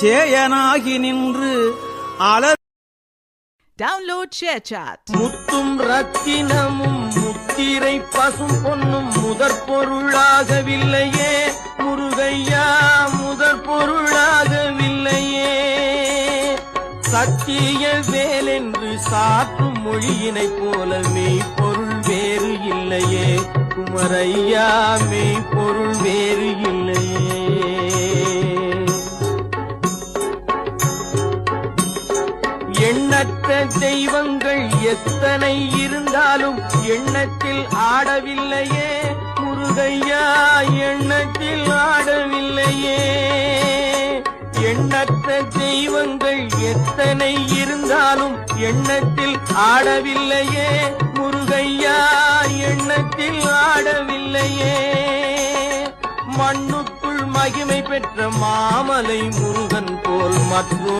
சேயனாகி நின்று அலர் Download ShareChat. முத்தும் ரத்தினமும் முத்திரை பசும் பொன்னும் முதற் பொருளாகவில்லையே முருகையா முதற் பொருளாகவில்லையே சத்திய வேலென்று சாற்றும் மொழியினைப் போல மெய்ப்பொருள் வேறு இல்லையே. குமரையா மெய்ப்பொருள் வேறு இல்லையே. எண்ணற்ற தெய்வங்கள் எத்தனை இருந்தாலும் எண்ணத்தில் ஆடவில்லையே. முருகையா எண்ணத்தில் ஆடவில்லையே. எண்ணற்ற தெய்வங்கள் எத்தனை இருந்தாலும் எண்ணத்தில் ஆடவில்லையே. முருகையா எண்ணத்தில் ஆடவில்லையே. மண்ணுக்குள் மகிமை பெற்ற மாமலை முருகன் போல் மற்றும்